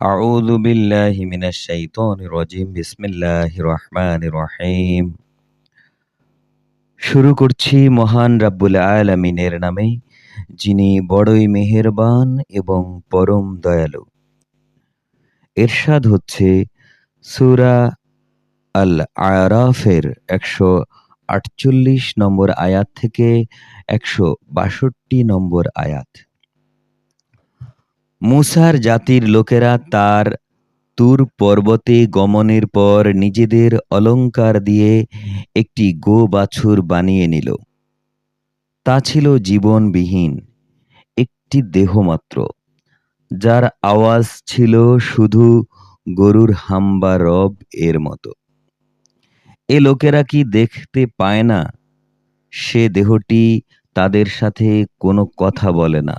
أعوذ بالله من الشيطان الرجيم بسم الله الرحمن الرحيم শুরু করছি মহান রাব্বুল আলামিনের নামে যিনি বড়ই মেহেরবান এবং পরম দয়ালু এরশাদ হচ্ছে সূরা আল আরাফের একশো আটচল্লিশ নম্বর আয়াত থেকে একশো বাষট্টি নম্বর আয়াত মুসার জাতির লোকেরা তার তুর পর্বতে গমনের পর নিজেদের অলংকার দিয়ে একটি গো বাছুর বানিয়ে নিল। তা ছিল জীবনবিহীন, একটি দেহ মাত্র যার আওয়াজ ছিল শুধু গরুর হাম্বা রব এর মতো। এ লোকেরা কি দেখতে পায় না? সে দেহটি তাদের সাথে কোনো কথা বলে না।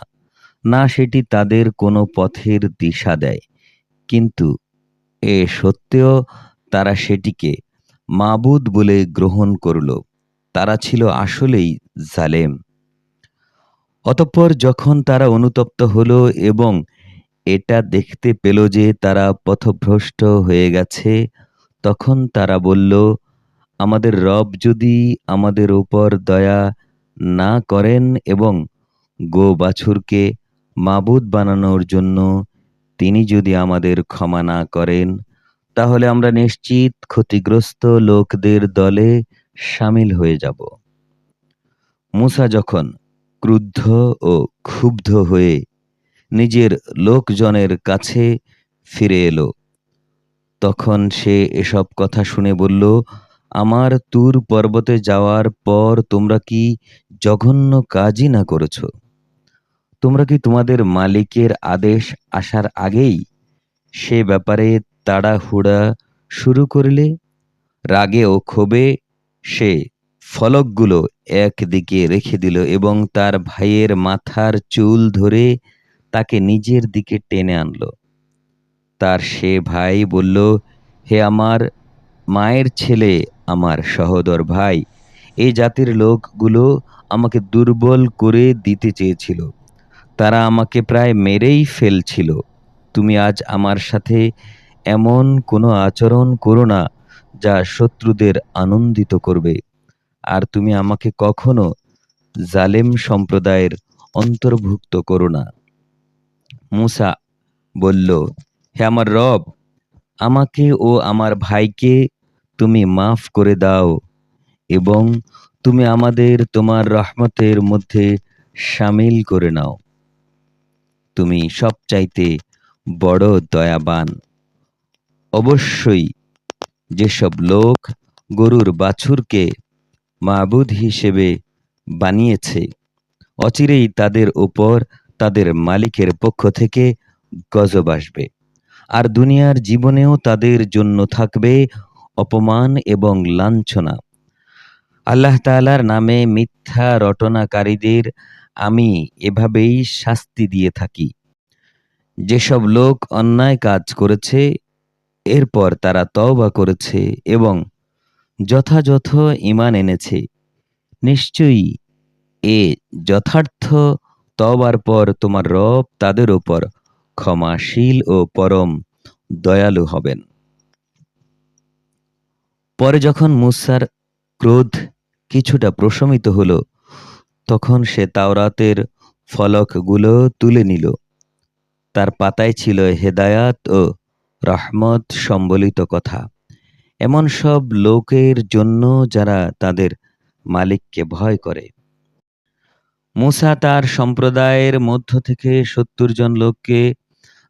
না সেটি তাদের কোনো পথের দিশা দেয়। কিন্তু এ সত্ত্বেও তারা সেটিকে মাবুদ বলে গ্রহণ করল। তারা ছিল আসলেই জালেম। অতঃপর যখন তারা অনুতপ্ত হলো এবং এটা দেখতে পেল যে তারা পথভ্রষ্ট হয়ে গেছে, তখন তারা বলল, আমাদের রব যদি আমাদের উপর দয়া না করেন এবং গো বাছুরকে মাবুদ বানানোর জন্য তিনি যদি আমাদের ক্ষমা না করেন, তাহলে আমরা নিশ্চিত ক্ষতিগ্রস্ত লোকদের দলে সামিল হয়ে যাব। মুসা যখন ক্রুদ্ধ ও ক্ষুব্ধ হয়ে নিজের লোকজনের কাছে ফিরে এলো, তখন সে এসব কথা শুনে বলল, আমার তুর পর্বতে যাওয়ার পর তোমরা কি জঘন্য কাজই না করেছ? তোমরা কি তোমাদের মালিকের আদেশ আসার আগেই সে ব্যাপারে তাড়াহুড়া শুরু করলে? রাগে ও ক্ষোভে সে ফলকগুলো একদিকে রেখে দিল এবং তার ভাইয়ের মাথার চুল ধরে তাকে নিজের দিকে টেনে আনলো। তার সে ভাই বলল, হে আমার মায়ের ছেলে, আমার সহোদর ভাই এই জাতির লোকগুলো আমাকে দুর্বল করে দিতে চেয়েছিল। তারা আমাকে প্রায় মেরেই ফেলছিল। তুমি আজ আমার সাথে এমন কোনো আচরণ করো না যা শত্রুদের আনন্দিত করবে। আর তুমি আমাকে কখনো জালেম সম্প্রদায়ের অন্তর্ভুক্ত করো না। মুসা বলল, হে আমার রব, আমাকে ও আমার ভাইকে তুমি মাফ করে দাও এবং তুমি আমাদের তোমার রহমতের মধ্যে সামিল করে নাও। তুমি সবচাইতে বড় দয়াবান। অবশ্যই যেসব লোক গরুর বাছুরকে মাবুদ হিসেবে বানিয়েছে, অচিরেই তাদের ওপর তাদের মালিকের পক্ষ থেকে গজব আসবে। আর দুনিয়ার জীবনেও তাদের জন্য থাকবে অপমান এবং লাঞ্ছনা। আল্লাহ তালার নামে মিথ্যা রটনাকারীদের আমি এভাবেই শাস্তি দিয়ে থাকি। যেসব লোক অন্যায় কাজ করেছে, এরপর তারা তওবা করেছে এবং যথাযথ ইমান এনেছে। নিশ্চয়ই এ যথার্থ তবার পর তোমার রব তাদের ওপর ক্ষমাশীল ও পরম দয়ালু হবেন। পরে যখন মুসার ক্রোধ কিছুটা প্রশমিত হলো তখন সে তাওরাতের ফলকগুলো তুলে নিল। তার পাতায় ছিল হেদায়াত ও রহমত সম্বলিত কথা। এমন সব লোকের জন্য যারা তাদের মালিককে ভয় করে। মুসা তার সম্প্রদায়ের মধ্য থেকে সত্তর জন লোককে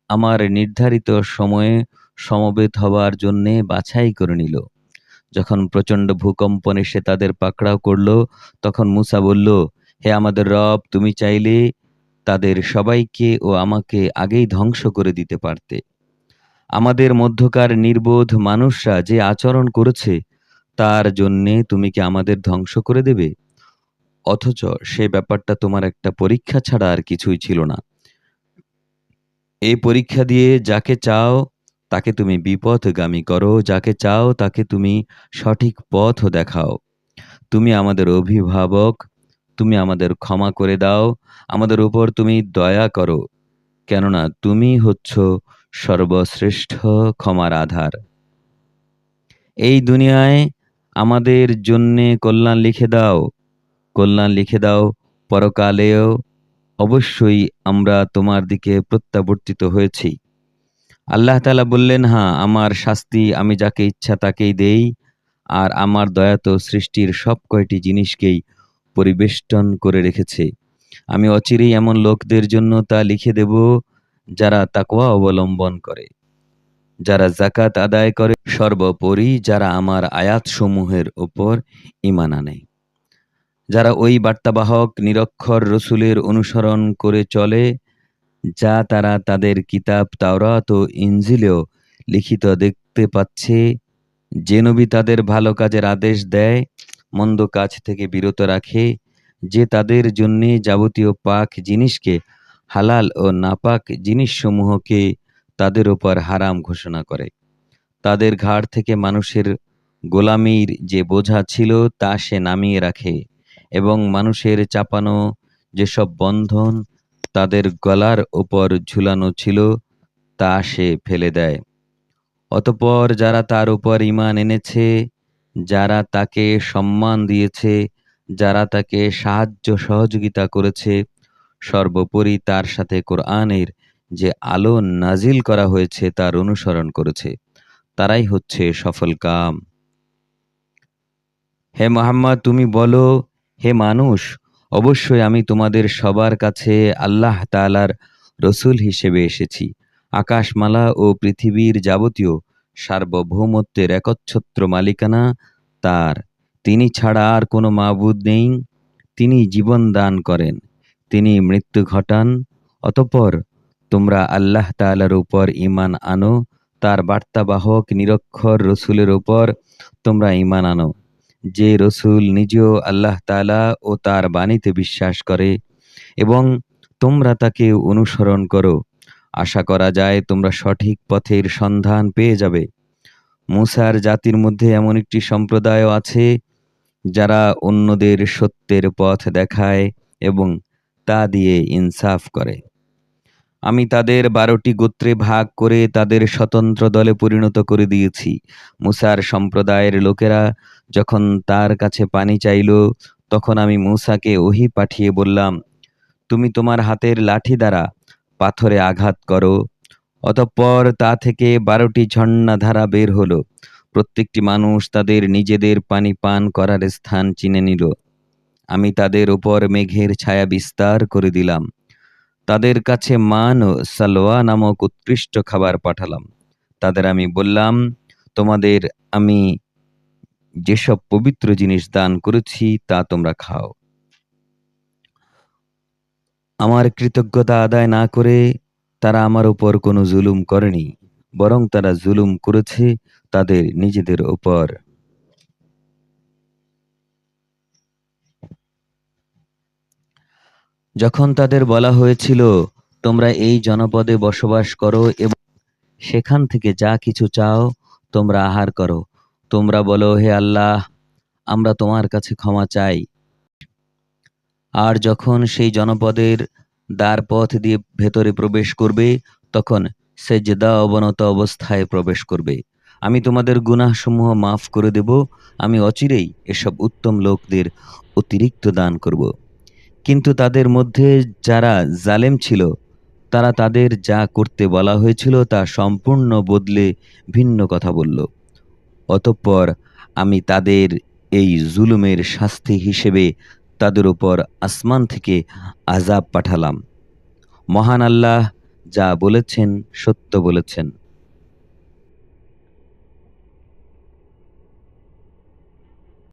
আমার নির্ধারিত সময়ে সমবেত হবার জন্যে বাছাই করে নিল। যখন প্রচণ্ড ভূকম্পনে সে তাদের পাকড়াও করল, তখন মুসা বলল হে আমাদের রব, তুমি চাইলে তাদের সবাইকে ও আমাকে আগেই ধ্বংস করে দিতে পারতে। আমাদের মধ্যকার নির্বোধ মানুষরা যে আচরণ করেছে, তার জন্যে তুমি কি আমাদের ধ্বংস করে দেবে? অথচ সে ব্যাপারটা তোমার একটা পরীক্ষা ছাড়া আর কিছুই ছিল না। এই পরীক্ষা দিয়ে যাকে চাও, তাকে তুমি বিপথগামী করো, যাকে চাও, তাকে তুমি সঠিক পথ দেখাও। তুমি আমাদের অভিভাবক তুমি আমাদের ক্ষমা করে দাও, আমাদের উপর তুমি দয়া করো, কেননা তুমি হচ্ছ সর্বশ্রেষ্ঠ ক্ষমার আধার। এই দুনিয়ায় আমাদের জন্যে কল্যাণ লিখে দাও, কল্যাণ লিখে দাও, পরকালেও অবশ্যই আমরা তোমার দিকে প্রত্যাবর্তিত হয়েছি। আল্লাহ তালা বললেন হ্যাঁ আমার শাস্তি, আমি যাকে ইচ্ছা তাকেই দেই, আর আমার দয়া তো সৃষ্টির সব কয়টি জিনিসকেই পরিবেষ্টন করে রেখেছে। আমি অচিরেই এমন লোকদের জন্য তা লিখে দেব যারা তাকওয়া অবলম্বন করে, যারা জাকাত আদায় করে। সর্বোপরি যারা আমার আয়াতসমূহের ওপর ইমান আনে, যারা ওই বার্তাবাহক নিরক্ষর রসুলের অনুসরণ করে চলে, যা তারা তাদের কিতাব তাওরাত ও ইঞ্জিলেও লিখিত দেখতে পাচ্ছে। যে নবী তাদের ভালো কাজের আদেশ দেয় মন্দ কাজ থেকে বিরত রাখে, যে তাদের জন্যে যাবতীয় পাক জিনিসকে, হালাল ও নাপাক জিনিসসমূহকে তাদের ওপর হারাম ঘোষণা করে। তাদের ঘাড় থেকে মানুষের গোলামির যে বোঝা ছিল, তা সে নামিয়ে রাখে এবং মানুষের চাপানো যেসব বন্ধন তাদের গলার ওপর ঝুলানো ছিল, তা সে ফেলে দেয়। অতপর যারা তার উপর ইমান এনেছে যারা তাকে সম্মান দিয়েছে, যারা তাকে সাহায্য সহযোগিতা করেছে, সর্বোপরি তার সাথে কোরআনের যে আলো নাজিল করা হয়েছে তার অনুসরণ করেছে। তারাই হচ্ছে সফল কাম। হে মোহাম্মদ, তুমি বলো, হে মানুষ, অবশ্যই আমি তোমাদের সবার কাছে আল্লাহ তালার রসুল হিসেবে এসেছি। আকাশমালা ও পৃথিবীর যাবতীয় সার্বভৌমত্বের একচ্ছত্র মালিকানা তার। তিনি ছাড়া আর কোনো মাবুদ নেই। তিনি জীবন দান করেন। তিনি মৃত্যু ঘটান। অতপর তোমরা আল্লাহ তালার উপর ইমান আনো। তার বার্তাবাহক, নিরক্ষর রসুলের উপর তোমরা ইমান আনো। যে রসুল নিজেও আল্লাহ তালা ও তার বাণীতে বিশ্বাস করে এবং তোমরা তাকে অনুসরণ করো আশা করা যায় তোমরা সঠিক পথের সন্ধান পেয়ে যাবে। মুসার জাতির মধ্যে এমন একটি সম্প্রদায় আছে, যারা অন্যদের সত্যের পথ দেখায় এবং তা দিয়ে ইনসাফ করে। আমি তাদের বারোটি গোত্রে ভাগ করে তাদের স্বতন্ত্র দলে পরিণত করে দিয়েছি। মুসার সম্প্রদায়ের লোকেরা যখন তার কাছে পানি চাইল, তখন আমি মুসাকে ওহি পাঠিয়ে বললাম, তুমি তোমার হাতের লাঠি দ্বারা পাথরে আঘাত করো। অতঃপর তা থেকে বারোটি ঝর্ণা ধারা বের হলো। প্রত্যেকটি মানুষ তাদের নিজেদের পানি পান করার স্থান চিনে নিল। আমি তাদের উপর মেঘের ছায়া বিস্তার করে দিলাম। তাদের কাছে মান ও সালোয়া নামক উৎকৃষ্ট খাবার পাঠালাম। তাদের আমি বললাম, তোমাদের আমি যেসব পবিত্র জিনিস দান করেছি তা তোমরা খাও। আমার কৃতজ্ঞতা আদায় না করে তারা আমার উপর কোনো জুলুম করেনি, বরং তারা জুলুম করেছে তাদের নিজেদের উপর। যখন তাদের বলা হয়েছিল, তোমরা এই জনপদে বসবাস করো এবং সেখান থেকে যা কিছু চাও, তোমরা আহার করো। তোমরা বলো, হে আল্লাহ, আমরা তোমার কাছে ক্ষমা চাই। আর যখন সেই জনপদের দ্বার পথ দিয়ে ভেতরে প্রবেশ করবে, তখন সেজদা অবনত অবস্থায় প্রবেশ করবে। আমি তোমাদের গুনাহসমূহ মাফ করে দেব, আমি অচিরেই এসব উত্তম লোকদের অতিরিক্ত দান করব। কিন্তু তাদের মধ্যে যারা জালেম ছিল, তারা তাদের যা করতে বলা হয়েছিল তা সম্পূর্ণ বদলে ভিন্ন কথা বলল। অতঃপর আমি তাদের এই জুলুমের শাস্তি হিসেবে তাদের উপর আসমান থেকে আজাব পাঠালাম। মহান আল্লাহ যা বলেছেন সত্য বলেছেন।